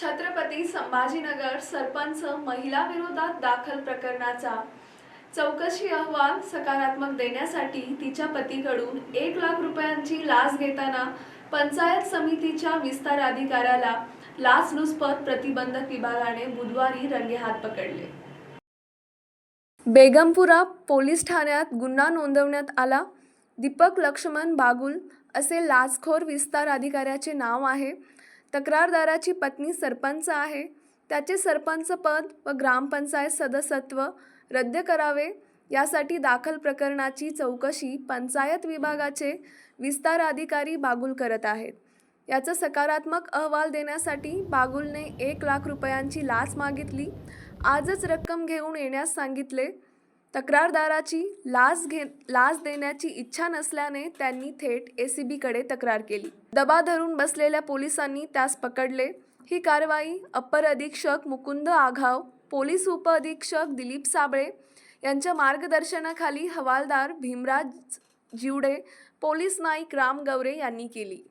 छत्रपती संभाजीनगर सरपंच महिला विरोधात दाखल प्रकरणाचा चौकशी अहवाल सकारात्मक देण्यासाठी तिच्या पतीकडून एक लाख रुपयांची लाच घेताना पंचायत समितीच्या विस्तार अधिकाऱ्याला लाचलुचपत प्रतिबंधक विभागाने बुधवारी रंगेहात पकडले. बेगमपुरा पोलीस ठाण्यात गुन्हा नोंदवण्यात आला. दीपक लक्ष्मण बागुल असे लाचखोर विस्तार अधिकाऱ्याचे नाव आहे. तक्रारदाराची पत्नी सरपंच आहे. त्याचे सरपंच पद व ग्रामपंचायत सदस्यत्व रद्द करावे. यासाठी दाखल प्रकरणाची चौकशी पंचायत विभागाचे विस्तार अधिकारी बागुल करत आहेत. याचा सकारात्मक अहवाल देण्यासाठी बागुलने एक लाख रुपयांची लाच मागितली. आजच रक्कम घेऊन येण्यास सांगितले. तक्रारदाराची लाच घे लाच देण्याची इच्छा नसल्याने त्यांनी थेट ए सी बीकडे तक्रार केली. दबा धरून बसलेल्या पोलिसांनी त्यास पकडले. ही कारवाई अप्पर अधीक्षक मुकुंद आघाव पोलीस उपअधीक्षक दिलीप साबळे यांच्या मार्गदर्शनाखाली हवालदार भीमराज जिवडे पोलीस नाईक राम गवरे यांनी केली.